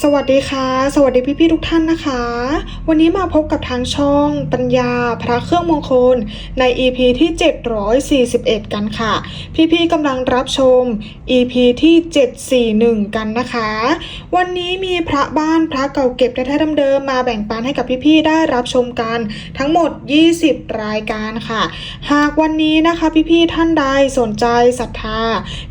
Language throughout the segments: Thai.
สวัสดีค่ะ สวัสดีพี่ๆทุกท่านนะคะ วันนี้มาพบกับทางช่องปัญญาพระเครื่องมงคลใน EP ที่ 741 กันค่ะ พี่ๆกำลังรับชม EP ที่ 741 กันนะคะ วันนี้มีพระบ้านพระเก่าเก็บแท้ๆเดิมๆมาแบ่งปันให้กับพี่ๆได้รับชมกัน ทั้งหมด 20 รายการค่ะ หากวันนี้นะคะพี่ๆท่านใดสนใจศรัทธา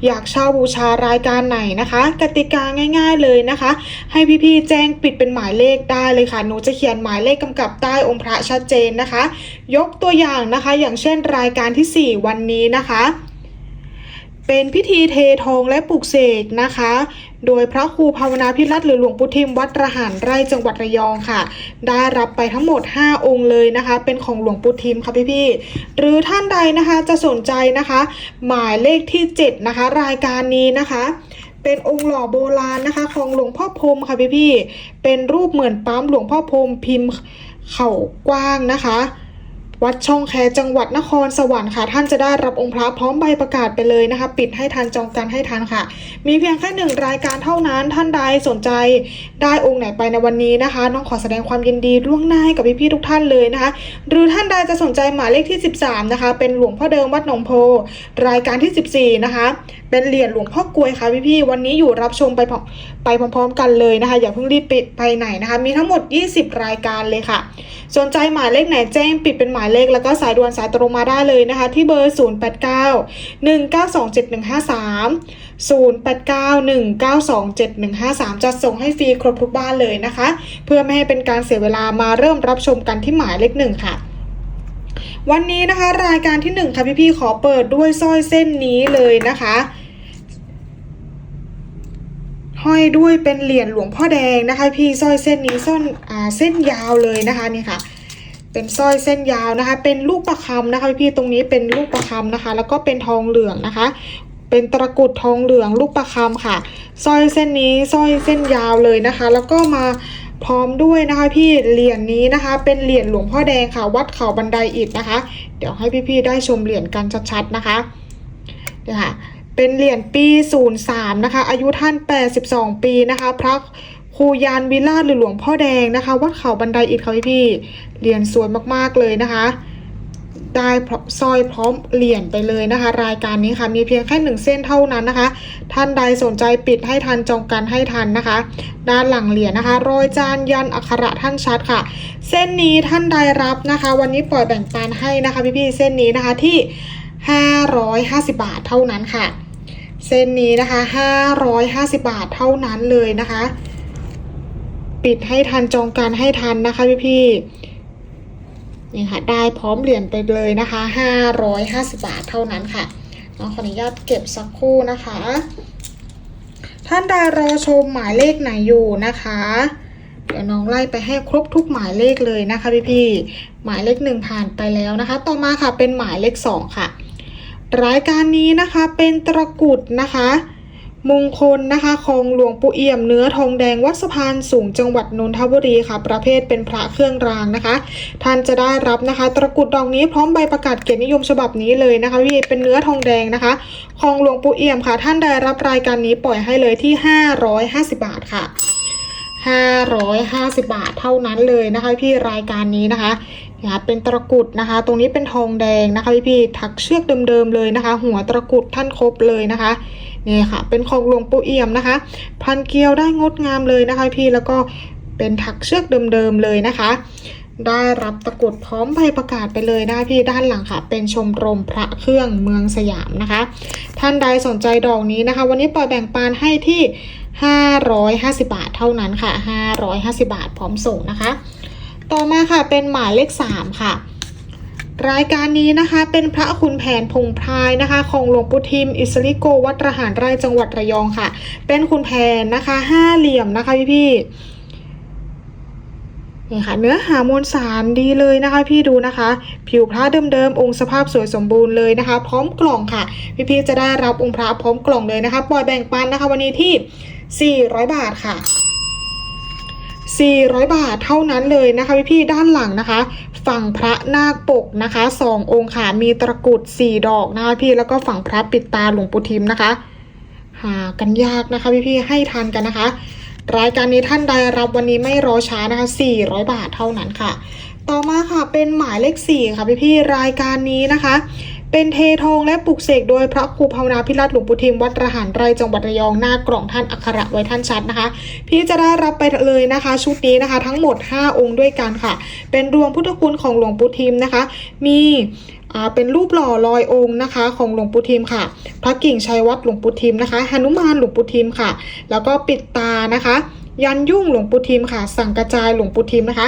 อยากเช่าบูชารายการไหนนะคะ กติกาง่าย ๆเลยนะคะให้พี่ๆแจ้งปิดเป็นหมายเลขได้เลยค่ะ หนูจะเขียนหมายเลขกำกับใต้องค์พระชัดเจนนะคะ ยกตัวอย่างนะคะ อย่างเช่นรายการทีสี่ 4 วันนี้นะคะ เป็นพิธีเททองและปลุกเสกนะคะ โดยพระครูภาวนาพิรัตหรือหลวงปู่ทิมวัดระหารไร่จังหวัดระยองค่ะ ได้รับไปทั้งหมด 5 องค์เลยนะคะ เป็นของหลวงปู่ทิมค่ะพี่ๆหรือท่านใดนะคะจะสนใจนะคะ หมายเลขที่ 7 นะคะ รายการนี้นะคะ เป็นองค์หล่อโบราณนะคะ ของหลวงพ่อพรมค่ะพี่พี่เป็นรูปเหมือนปั๊มหลวงพ่อพรมพิมพ์เข่ากว้างนะคะ วัดช่องแคจังหวัดนครสวรรค์ค่ะ ท่านจะได้รับองค์พระพร้อมใบประกาศไปเลยนะคะ ปิดให้ทันจองกันให้ทันค่ะ มีเพียงแค่หนึ่งรายการเท่านั้นท่านใดสนใจได้องค์ไหนไปในวันนี้นะคะน้องขอแสดงความยินดีล่วงหน้าให้กับพี่ๆทุกท่านเลยนะคะ หรือท่านใดจะสนใจหมายเลขที่ 13 นะคะ เป็นหลวงพ่อเดิมวัดหนองโพ รายการที่ 14 นะคะ เป็นเหรียญหลวงพ่อกลวยค่ะพี่ๆวันนี้อยู่รับชมไปพร้อมไปพร้อมๆ กันเลยนะคะ อย่าเพิ่งรีบปิดไปไหนนะคะ มีทั้งหมด 20 รายการเลยค่ะ สนใจหมายเลขไหนแจ้งปิดเป็นหมายเลขแล้วก็สายด่วนสายตรงมาได้เลยนะคะ ที่เบอร์ 089 1927153 0891927153 จะส่งให้ฟรีครบทุกบ้านเลยนะคะ เพื่อไม่ให้เป็นการเสียเวลามาเริ่มรับชมกันที่หมายเลขหนึ่งค่ะวันนี้นะคะรายการที่หนึ่งค่ะพี่ๆขอเปิดด้วยสร้อยเส้นนี้เลยนะคะห้อยด้วยเป็นเหรียญหลวงพ่อแดงนะคะ พี่สร้อยเส้นนี้ส้นอ่าเส้นยาวเลยนะคะนี่ค่ะ เป็นสร้อยเส้นยาวนะคะ เป็นลูกประคำนะคะพี่ๆตรงนี้เป็นลูกประคำนะคะ แล้วก็เป็นทองเหลืองนะคะ เป็นตะกุดทองเหลืองลูกประคำค่ะสร้อยเส้นนี้สร้อยเส้นยาวเลยนะคะ แล้วก็มาพร้อมด้วยนะคะพี่เหรียญนี้นะคะ เป็นเหรียญหลวงพ่อแดงค่ะ วัดเขาบันไดอิฐนะคะ เดี๋ยวให้พี่ๆได้ชมเหรียญกันชัดๆนะคะเนี่ยค่ะเป็นเหรียญปี 03 นะคะ อายุท่าน 82 ปีนะคะ พระ ครูยานวิราหรือหลวงพ่อแดงนะคะ วัดเขาบันไดอิฐค่ะพี่เหรียญสวยมากๆเลยนะคะได้พร้อมสร้อยพร้อมเหรียญไปเลยนะคะ รายการนี้ค่ะมีเพียงแค่หนึ่งเส้นเท่านั้นนะคะ ท่านใดสนใจปิดให้ทันจองกันให้ทันนะคะ ด้านหลังเหรียญนะคะ รอยจานยันอักขระท่านชัดค่ะ เส้นนี้ท่านใดรับนะคะ วันนี้ปล่อยแบ่งปันให้นะคะพี่ๆเส้นนี้นะคะที่ 550 บาทเท่านั้นค่ะ เส้นนี้นะคะ 550 บาทเท่านั้นเลยนะคะ ปิดให้ทันจองการให้ทันนะคะพี่พี่นี่ค่ะได้พร้อมเหรียญไปเลยนะคะ550บาทเท่านั้นค่ะน้องขออนุญาตเก็บสักครู่นะคะ ท่านใดรอชมหมายเลขไหนอยู่นะคะ เดี๋ยวน้องไล่ไปให้ครบทุกหมายเลขเลยนะคะพี่พี่หมายเลขหนึ่งผ่านไปแล้วนะคะ ต่อมาค่ะเป็นหมายเลขสองค่ะ รายการนี้นะคะเป็นตะกุดนะคะ มงคลนะคะของหลวงปู่เอี่ยมเนื้อทองแดงวัดสะพานสูงจังหวัดนนทบุรีค่ะ ประเภทเป็นพระเครื่องรางนะคะ ท่านจะได้รับนะคะตะกรุดดอกนี้พร้อมใบประกาศเกียรตินิยมฉบับนี้เลยนะคะพี่เป็นเนื้อทองแดงนะคะ ของหลวงปู่เอี่ยมค่ะ ท่านได้รับรายการนี้ปล่อยให้เลยที่ 550 บาทค่ะ 550 บาทเท่านั้นเลยนะคะ พี่รายการนี้นะคะนะเป็นตะกรุดนะคะ ตรงนี้เป็นทองแดงนะคะพี่พี่ถักเชือกเดิมๆเลยนะคะ หัวตะกรุดท่านครบเลยนะคะ นี่ค่ะ เป็นของหลวงปู่เอี่ยมนะคะ พันเกลียวได้งดงามเลยนะคะพี่แล้วก็เป็นถักเชือกเดิมๆเลยนะคะ ได้รับตะกรุดพร้อมใบประกาศไปเลยนะคะพี่ด้านหลังค่ะ เป็นชมรมพระเครื่องเมืองสยามนะคะ ท่านใดสนใจดอกนี้นะคะ วันนี้ปล่อยแบ่งปันให้ที่ 550 บาทเท่านั้นค่ะ 550 บาทพร้อมส่งนะคะ ต่อมาค่ะเป็นหมายเลข 3 ค่ะ รายการนี้นะคะเป็นพระคุณแผนพงพรายนะคะ ของหลวงปู่ทิม อิสริโกวัดระหารไร่จังหวัดระยองค่ะ เป็นคุณแผนนะคะห้าเหลี่ยมนะคะพี่พี่นี่ค่ะเนื้อหามวลสารดีเลยนะคะ พี่ดูนะคะ ผิวพระเดิมๆองค์สภาพสวยสมบูรณ์เลยนะคะ พร้อมกล่องค่ะ พี่ๆจะได้รับองค์พระพร้อมกล่องเลยนะคะปล่อยแบ่งปันนะคะ วันนี้ที่ 400 บาทค่ะ 400 บาทเท่านั้นเลยนะคะพี่พี่ๆด้านหลังนะคะ ฝั่งพระนาคปกนะคะสององค์ค่ะมีตะกรุด4ดอกนะคะพี่แล้วก็ฝั่งพระปิดตาหลวงปู่ทิมนะคะ หากันยากนะคะพี่พี่ให้ทันกันนะคะ รายการนี้ท่านใดรับวันนี้ไม่รอช้านะคะ 400 บาทเท่านั้นค่ะ ต่อมาค่ะเป็นหมายเลข4ค่ะพี่พี่รายการนี้นะคะ เป็นเททองและปลุกเสกโดยพระครูภาวนาพิรัตหลวงปู่ทิมวัดระหารไรจังหวัดระยองหน้ากล่องท่านอักขระไว้ท่านชัดนะคะ พี่จะได้รับไปเลยนะคะ ชุดนี้นะคะ ทั้งหมด 5 องค์ด้วยกันค่ะ เป็นรวมพุทธคุณของหลวงปู่ทิมนะคะ มีอ่าเป็นรูปหล่อลอยองค์นะคะ ของหลวงปู่ทิมค่ะ พระกิ่งชัยวัดหลวงปู่ทิมนะคะหนุมานหลวงปู่ทิมค่ะ แล้วก็ปิดตานะคะ ยันยุ่งหลวงปู่ทิมค่ะ สั่งกระจายหลวงปู่ทิมนะคะ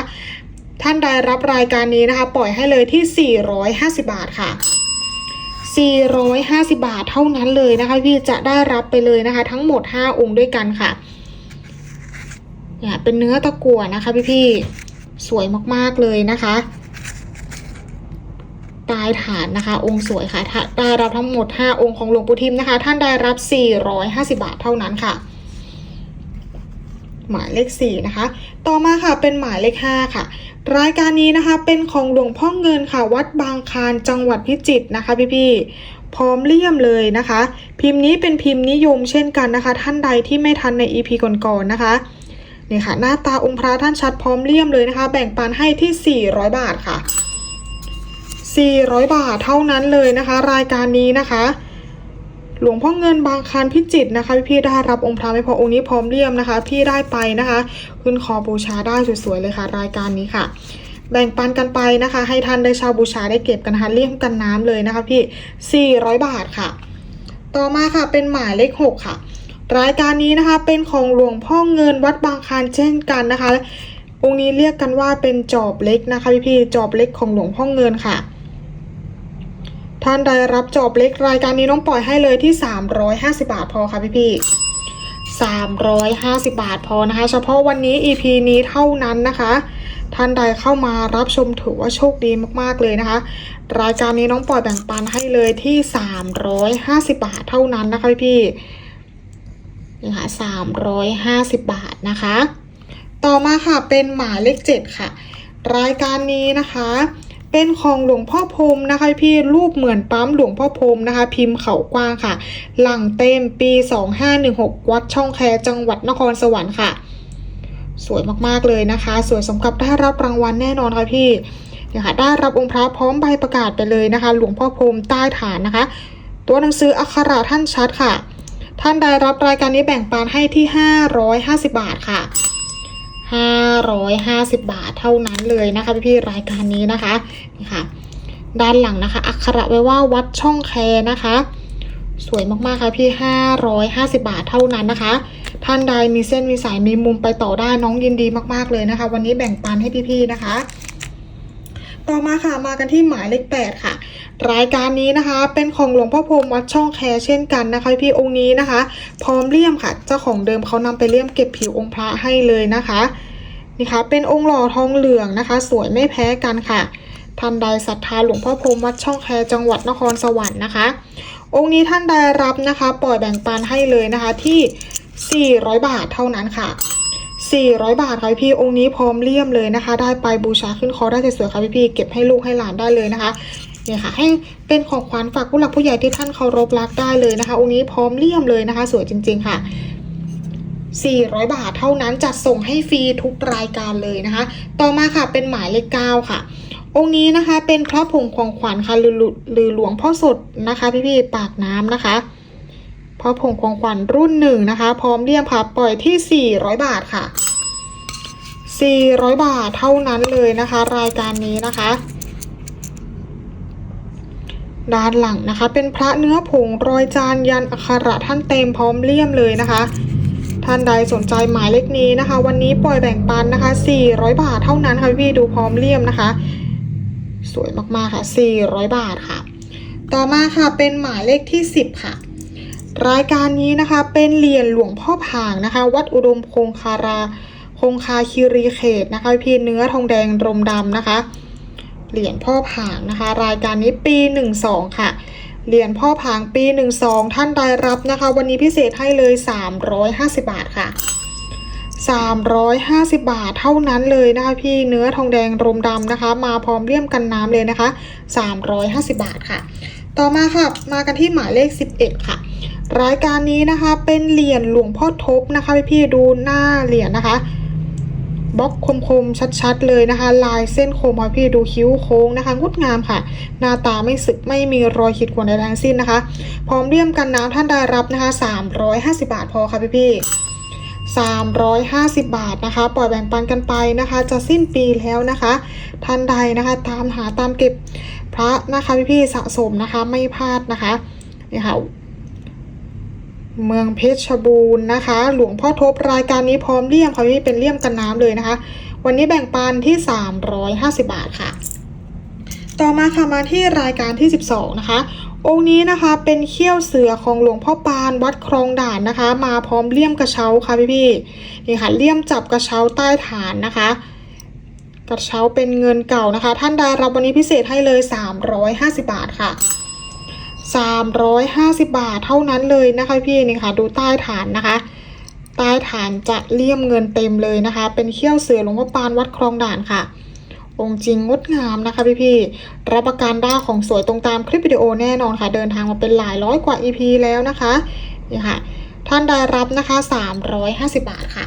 ท่านใดรับรายการนี้นะคะ ปล่อยให้เลยที่ 450 บาทค่ะ 450 บาทเท่านั้นเลยนะคะพี่จะได้รับไปเลยนะคะ ทั้งหมด 5 องค์ด้วยกันค่ะเนี่ยเป็นเนื้อตะกั่วนะคะพี่ๆสวยมากๆเลยนะคะตายฐานนะคะ องค์สวยค่ะถ้าได้รับทั้งหมด 5 องค์ของหลวงปู่ทิมนะคะ ท่านได้รับ 450 บาทเท่านั้นค่ะ หมายเลข 4 นะคะ ต่อมาค่ะเป็นหมายเลข 5 ค่ะ รายการนี้นะคะเป็นของหลวงพ่อเงินค่ะ วัดบางคานจังหวัดพิจิตรนะคะพี่ๆพร้อมเลี่ยมเลยนะคะ พิมพ์นี้เป็นพิมพ์นิยมเช่นกันนะคะ ท่านใดที่ไม่ทันใน EP ก่อนๆนะคะนี่ค่ะหน้าตาองค์พระท่านชัดพร้อมเลี่ยมเลยนะคะ แบ่งปันให้ที่ 400 บาทค่ะ 400 บาทเท่านั้นเลยนะคะ รายการนี้นะคะ หลวงพ่อเงินบางคลานพิจิตนะคะพี่ๆได้รับองค์พระไม่พอองค์นี้พร้อมเลี่ยมนะคะ พี่ได้ไปนะคะขึ้นคอบูชาได้สวยๆเลยค่ะ รายการนี้ค่ะ แบ่งปันกันไปนะคะ ให้ท่านได้ช่าบูชาได้เก็บกันนะเลี่ยมกันน้ำเลยนะคะพี่ 400 บาทค่ะ ต่อมาค่ะเป็นหมายเลข 6 ค่ะ รายการนี้นะคะเป็นของหลวงพ่อเงินวัดบางคานเช่นกันนะคะองค์นี้เรียกกันว่าเป็นจอบเล็กนะคะพี่ๆจอบเล็กของหลวงพ่อเงินค่ะ ท่านใดรับจอบเล็กรายการนี้น้องปล่อยให้เลยที่ 350 บาทพอค่ะพี่ๆ350 บาทพอนะคะ เฉพาะวันนี้ EP นี้เท่านั้นนะคะ ท่านใดเข้ามารับชมถือว่าโชคดีมากๆเลยนะคะ รายการนี้น้องปล่อยแบ่งปันให้เลยที่ 350 บาทเท่านั้นนะคะพี่ๆนี่ค่ะ350 บาทนะคะ ต่อมาค่ะเป็นหมายเลข 7 ค่ะ รายการนี้นะคะ เป็นของหลวงพ่อพรมนะคะพี่รูปเหมือนปั๊มหลวงพ่อพรมนะคะ พิมพ์เขากว้างค่ะ หลังเต็มปี 2516 วัดช่องแคจังหวัดนครสวรรค์ค่ะ สวยมากๆเลยนะคะ สวยสมกับได้รับรางวัลแน่นอนค่ะพี่เนี่ยค่ะได้รับองค์พระพร้อมใบประกาศไปเลยนะคะ หลวงพ่อพรมใต้ฐานนะคะ ตัวหนังสืออักขระท่านชัดค่ะ ท่านใดรับรายการนี้แบ่งปันให้ที่ 550 บาทค่ะ 550 บาทเท่านั้นเลยนะคะพี่ๆรายการนี้นะคะนี่ค่ะ ด้านหลังนะคะ อักขระไว้ว่าวัดช่องแคนะคะ สวยมากๆค่ะพี่ 550 บาทเท่านั้นนะคะ ท่านใดมีเส้นมีสายมีมุมไปต่อได้น้องยินดีมากๆเลยนะคะ วันนี้แบ่งปันให้พี่ๆนะคะ ต่อมาค่ะมากันที่หมายเลข8ค่ะ รายการนี้นะคะ เป็นของหลวงพ่อพรมวัดช่องแคเช่นกันนะคะ พี่องค์นี้นะคะ พร้อมเลี่ยมค่ะ เจ้าของเดิมเขานำไปเลี่ยมเก็บผิวองค์พระให้เลยนะคะนี่ค่ะเป็นองค์หล่อทองเหลืองนะคะ สวยไม่แพ้กันค่ะท่านใดศรัทธาหลวงพ่อพรมวัดช่องแคจังหวัดนครสวรรค์นะคะ องค์นี้ท่านใดรับนะคะ ปล่อยแบ่งปันให้เลยนะคะที่ 400 บาทเท่านั้นค่ะ 400 บาทค่ะพี่องค์นี้พร้อมเลี่ยมเลยนะคะ ได้ไปบูชาขึ้นคอได้สวยๆค่ะพี่พี่เก็บให้ลูกให้หลานได้เลยนะคะเนี่ยค่ะให้เป็นของขวัญฝากผู้หลักผู้ใหญ่ที่ท่านเคารพรักได้เลยนะคะ องค์นี้พร้อมเลี่ยมเลยนะคะ สวยจริง ๆค่ะ 400 บาทเท่านั้นจัดส่งให้ฟรีทุกรายการเลยนะคะ ต่อมาค่ะเป็นหมายเลข9ค่ะ องค์นี้นะคะเป็นพระผงของขวัญค่ะหรือหรือหลวงพ่อสดนะคะ พี่ๆปากน้ำนะคะ พระผงของขวัญรุ่นหนึ่งนะคะ พร้อมเลี่ยมค่ะ ปล่อยที่ 400 บาทค่ะ 400 บาทเท่านั้นเลยนะคะ รายการนี้นะคะ ด้านหลังนะคะ เป็นพระเนื้อผงรอยจานยันอักขระท่านเต็มพร้อมเลี่ยมเลยนะคะ ท่านใดสนใจหมายเลขนี้นะคะ วันนี้ปล่อยแบ่งปันนะคะ 400 บาทเท่านั้นค่ะพี่ดูพร้อมเลี่ยมนะคะ สวยมากๆค่ะ 400 บาทค่ะ ต่อมาค่ะเป็นหมายเลขที่ 10 ค่ะ รายการนี้นะคะเป็นเหรียญหลวงพ่อผางนะคะ วัดอุดมคงคาราคงคาคีรีเขตนะคะพี่เนื้อทองแดงรมดำนะคะ เหรียญพ่อผางนะคะ รายการนี้ปี 12 ค่ะเหรียญพ่อผางปี 12 ท่านใดรับนะคะ วันนี้พิเศษให้เลย 350 บาทค่ะ 350 บาทเท่านั้นเลยนะคะพี่เนื้อทองแดงรมดำนะคะ มาพร้อมเลี่ยมกันน้ำเลยนะคะ 350 บาทค่ะ ต่อมาค่ะมากันที่หมายเลข 11 ค่ะ รายการนี้นะคะ เป็นเหรียญหลวงพ่อทบนะคะพี่ๆดูหน้าเหรียญนะคะบล็อกคมๆชัดๆเลยนะคะ ลายเส้นคมค่ะพี่ดูคิ้วโค้งนะคะ งดงามค่ะ หน้าตาไม่สึกไม่มีรอยขีดข่วนใดๆทั้งสิ้นนะคะ พร้อมเลี่ยมกันน้ำท่านได้รับนะคะ 350 บาทพอค่ะพี่ๆ350 บาทนะคะ ปล่อยแบ่งปันกันไปนะคะ จะสิ้นปีแล้วนะคะ ท่านใดนะคะตามหาตามเก็บพระนะคะพี่ๆสะสมนะคะไม่พลาดนะคะนี่ค่ะ เมืองเพชรบูรณ์นะคะ หลวงพ่อทบรายการนี้พร้อมเลี่ยมค่ะพี่เป็นเลี่ยมกันน้ำเลยนะคะ วันนี้แบ่งปันที่ 350 บาทค่ะ ต่อมาค่ะมาที่รายการที่ 12 นะคะ องค์นี้นะคะเป็นเขี้ยวเสือของหลวงพ่อปานวัดคลองด่านนะคะ มาพร้อมเลี่ยมกระเช้าค่ะพี่พี่ๆนี่ค่ะเลี่ยมจับกระเช้าใต้ฐานนะคะกระเช้าเป็นเงินเก่านะคะ ท่านได้รับวันนี้พิเศษให้เลย 350 บาทค่ะ 350 บาทเท่านั้นเลยนะคะพี่นี่ค่ะ ดูใต้ฐานนะคะ ใต้ฐานจะเลี่ยมเงินเต็มเลยนะคะ เป็นเขี้ยวเสือหลวงพ่อปานวัดคลองด่านค่ะ องค์จริงงดงามนะคะพี่พี่รับประกันได้ของสวยตรงตามคลิปวิดีโอแน่นอนค่ะ เดินทางมาเป็นหลายร้อยกว่า EP แล้วนะคะนี่ค่ะท่านได้รับนะคะ 350 บาทค่ะ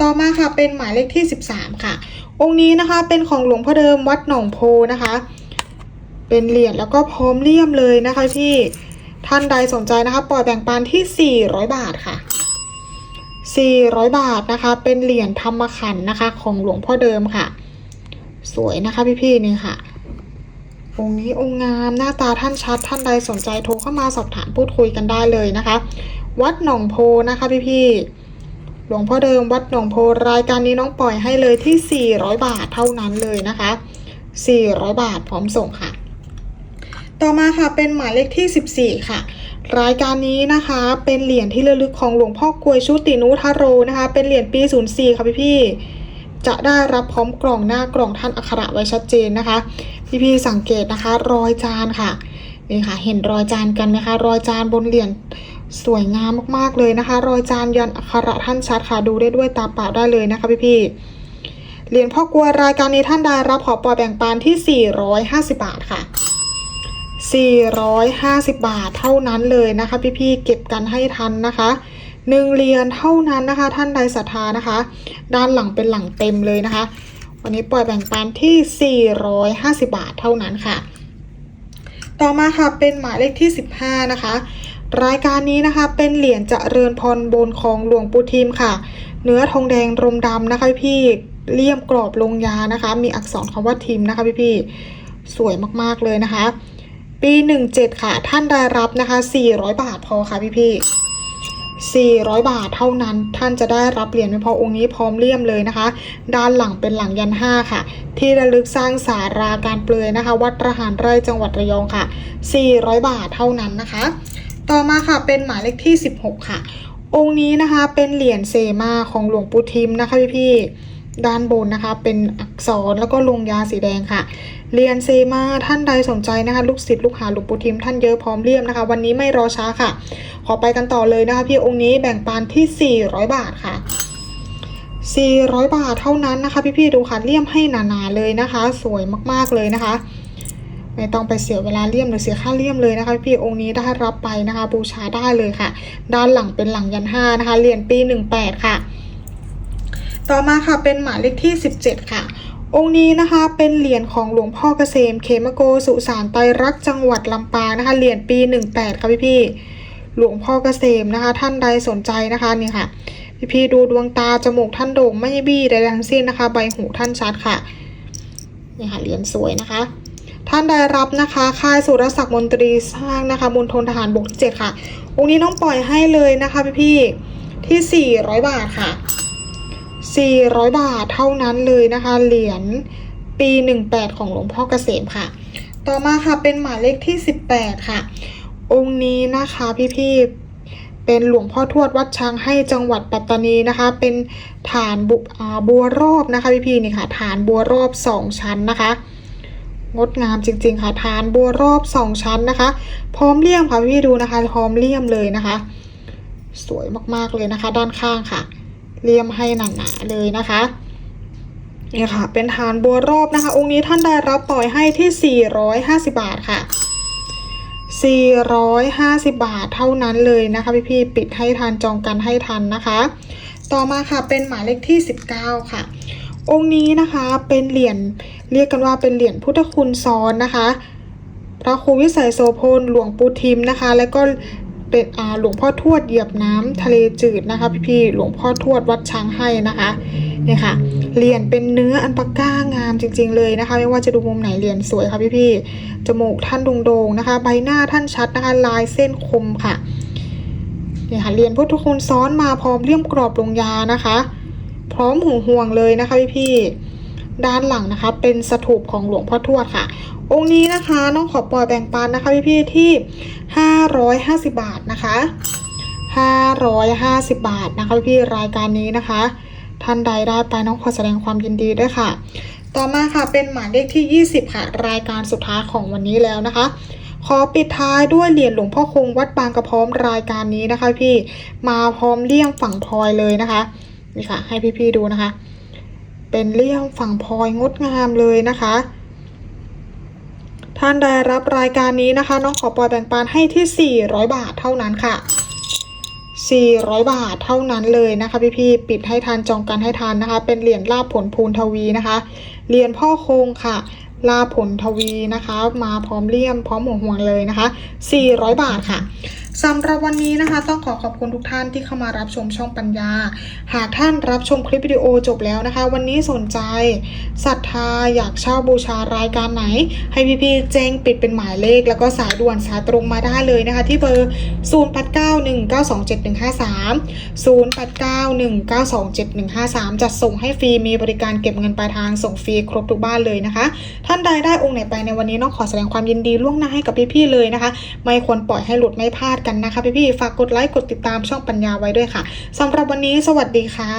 ต่อมาค่ะเป็นหมายเลขที่ 13 ค่ะ องค์นี้นะคะเป็นของหลวงพ่อเดิมวัดหนองโพนะคะ เป็นเหรียญแล้วก็พร้อมเลี่ยมเลยนะคะพี่ท่านใดสนใจนะคะปล่อยแบ่งปันที่ 400 บาทค่ะ 400 บาทนะคะ เป็นเหรียญธรรมขันนะคะ ของหลวงพ่อเดิมค่ะ สวยนะคะพี่ๆนี่ค่ะองค์นี้องค์งามหน้าตาท่านชัด ท่านใดสนใจโทรเข้ามาสอบถามพูดคุยกันได้เลยนะคะ วัดหนองโพนะคะพี่ๆหลวงพ่อเดิมวัดหนองโพรายการนี้น้องปล่อยให้เลยที่ 400 บาทเท่านั้นเลยนะคะ 400 บาทพร้อมส่งค่ะ ต่อมาค่ะเป็นหมายเลขที่ 14 ค่ะ รายการนี้นะคะเป็นเหรียญที่ระลึกของหลวงพ่อกวยชุตินุทาโรนะคะ เป็นเหรียญปี 04 ค่ะพี่ๆจะได้รับพร้อมกล่องหน้ากล่องท่านอักขระไว้ชัดเจนนะคะ พี่ๆสังเกตนะคะ รอยจานค่ะนี่ค่ะเห็นรอยจานกันไหมคะ รอยจานบนเหรียญสวยงามมากๆเลยนะคะ รอยจานยันอักขระท่านชัดค่ะดูได้ด้วยตาเปล่าได้เลยนะคะพี่ๆเหรียญพ่อกลัวรายการนี้ท่านได้รับขอปล่อยแบ่งปันที่ 450 บาทค่ะ 450 บาทเท่านั้นเลยนะคะ พี่ๆเก็บกันให้ทันนะคะหนึ่งเหรียญเท่านั้นนะคะ ท่านใดศรัทธานะคะ ด้านหลังเป็นหลังเต็มเลยนะคะ วันนี้ปล่อยแบ่งปันที่ 450 บาทเท่านั้นค่ะ ต่อมาค่ะเป็นหมายเลขที่ 15 นะคะ รายการนี้นะคะเป็นเหรียญเจริญพรบนของหลวงปู่ทิมค่ะ เนื้อทองแดงรมดำนะคะพี่เลี่ยมกรอบลงยานะคะ มีอักษรคำว่าทิมนะคะพี่ๆสวยมากๆเลยนะคะ ปี 17 ค่ะ ท่านได้รับนะคะ 400 บาทพอค่ะพี่ๆ400 บาทเท่านั้นท่านจะได้รับเหรียญไม่พอองค์นี้พร้อมเลี่ยมเลยนะคะ ด้านหลังเป็นหลังยัน5ค่ะ ที่ระลึกสร้างสาราการเปลือยนะคะ วัดระหารไร่จังหวัดระยองค่ะ 400 บาทเท่านั้นนะคะ ต่อมาค่ะเป็นหมายเลขที่ 16 ค่ะ องค์นี้นะคะเป็นเหรียญเซมาของหลวงปู่ทิมนะคะพี่ๆด้านบนนะคะเป็น อักษรแล้วก็ลงยาสีแดงค่ะ เรียนเซมาท่านใดสนใจนะคะ ลูกศิษย์ลูกหาหลวงปู่ทิมท่านเยอะพร้อมเลี่ยมนะคะ วันนี้ไม่รอช้าค่ะ ขอไปกันต่อเลยนะคะ พี่องค์นี้แบ่งปันที่ 400 บาทค่ะ 400 บาทเท่านั้นนะคะ พี่ๆดูค่ะเลี่ยมให้หนาๆเลยนะคะ สวยมากๆเลยนะคะไม่ต้องไปเสียเวลาเลี่ยมหรือเสียค่าเลี่ยมเลยนะคะพี่องค์นี้ได้รับไปนะคะ บูชาได้เลยค่ะ ด้านหลังเป็นหลังยันห้านะคะ เรียญปี 18 ค่ะ ต่อมาค่ะเป็นหมายเลขที่ 17 ค่ะ องค์นี้นะคะเป็นเหรียญของหลวงพ่อเกษมเขมโกสุสานไตรรักจังหวัดลำปางนะคะเหรียญปี 18 ค่ะพี่ๆหลวงพ่อเกษมนะคะ ท่านใดสนใจนะคะนี่ค่ะ พี่ๆดูดวงตาจมูกท่านโด่งไม่บี้ใดๆทั้งสิ้นนะคะ ใบหูท่านชัดค่ะนี่ค่ะเหรียญสวยนะคะท่านได้รับนะคะค่ายสุรศักดิ์มนตรีสร้างนะคะมณฑลทหารบกที่7ค่ะ องค์นี้น้องปล่อยให้เลยนะคะพี่ๆที่ 400 บาทค่ะ 400 บาทเท่านั้นเลยนะคะ เหรียญปี 18 ของหลวงพ่อเกษมค่ะ ต่อมาค่ะเป็นหมายเลขที่ 18 ค่ะ องค์นี้นะคะพี่ๆเป็นหลวงพ่อทวดวัดช้างให้จังหวัดปัตตานีนะคะ เป็นฐานบบัวรอบนะคะพี่ๆนี่ค่ะฐานบัวรอบ 2 ชั้นนะคะงดงามจริง ๆ ค่ะทานบัวรอบสองชั้นนะคะ พร้อมเลี่ยมค่ะพี่ดูนะคะ พร้อมเลี่ยมเลยนะคะ สวยมากๆเลยนะคะ ด้านข้างค่ะ เลี่ยมให้หนาๆเลยนะคะนี่ค่ะ เป็นทานบัวรอบนะคะ องค์นี้ท่านได้รับปล่อยให้ที่ 450 บาทค่ะ 450 บาทเท่านั้นเลยนะคะพี่พี่ๆปิดให้ทันจองกันให้ทันนะคะ ต่อมาค่ะเป็นหมายเลขที่ 19 ค่ะ องค์นี้นะคะเป็นเหรียญเรียกกันว่าเป็นเหรียญพุทธคุณซ้อนนะคะ พระครูวิสัยโสพลหลวงปู่ทิมนะคะ แล้วก็ เป็นอาหลวงพ่อทวดเหยียบน้ำทะเลจืดนะคะพี่พี่ๆหลวงพ่อทวดวัดช้างให้นะคะเนี่ยค่ะเหรียญเป็นเนื้ออันปาก้างามจริง ๆ เลยนะคะ ไม่ว่าจะดูมุมไหนเหรียญสวยค่ะพี่พี่ๆจมูกท่านโด่งๆนะคะ ใบหน้าท่านชัดนะคะ ลายเส้นคมค่ะเนี่ยค่ะเหรียญพุทธคุณซ้อนมาพร้อมเลี่ยมกรอบลงยานะคะ พร้อมหูห่วงเลยนะคะพี่พี่ๆ ด้านหลังนะคะ เป็นสถูปของหลวงพ่อทวดค่ะ องค์นี้นะคะน้องขอปล่อยแบ่งปันนะคะพี่พี่ๆที่ 550 บาทนะคะ 550 บาทนะคะพี่รายการนี้นะคะ ท่านใดได้ไปน้องขอแสดงความยินดีด้วยค่ะ ต่อมาค่ะเป็นหมายเลขที่ 20 ค่ะ รายการสุดท้ายของวันนี้แล้วนะคะขอปิดท้ายด้วยเหรียญหลวงพ่อคงวัดบางกระพร้อมรายการนี้นะคะพี่มาพร้อมเลี่ยมฝั่งพลอยเลยนะคะนี่ค่ะให้พี่ๆดูนะคะ เป็นเลี่ยมฝั่งพลอยงดงามเลยนะคะ ท่านได้รับรายการนี้นะคะ น้องขอปล่อยแบ่งปันให้ที่ 400 บาทเท่านั้นค่ะ 400 บาทเท่านั้นเลยนะคะพี่ๆปิดให้ทันจองกันให้ทันนะคะ เป็นเหรียญลาบผลพูนทวีนะคะ เหรียญพ่อโคงค่ะลาบผลทวีนะคะ มาพร้อมเลี่ยมพร้อมหัวห่วงเลยนะคะ 400 บาทค่ะ สำหรับวันนี้นะคะ ต้องขอขอบคุณทุกท่านที่เข้ามารับชมช่องปัญญา หากท่านรับชมคลิปวิดีโอจบแล้วนะคะ วันนี้สนใจศรัทธาอยากเช่าบูชารายการไหน ให้พี่ๆแจ้งปิดเป็นหมายเลข แล้วก็สายด่วนสายตรงมาได้เลยนะคะ ที่เบอร์ 0891927153 0891927153 จัดส่งให้ฟรีมีบริการเก็บเงินปลายทางส่งฟรีครบทุกบ้านเลยนะคะ ท่านใดได้องค์ไหนไปในวันนี้น้องขอแสดงความยินดีล่วงหน้าให้กับพี่ๆเลยนะคะ ไม่ควรปล่อยให้หลุดไม่พลาดกันนะคะพี่ๆฝากกดไลค์กดติดตามช่องปัญญาไว้ด้วยค่ะสำหรับวันนี้สวัสดีค่ะ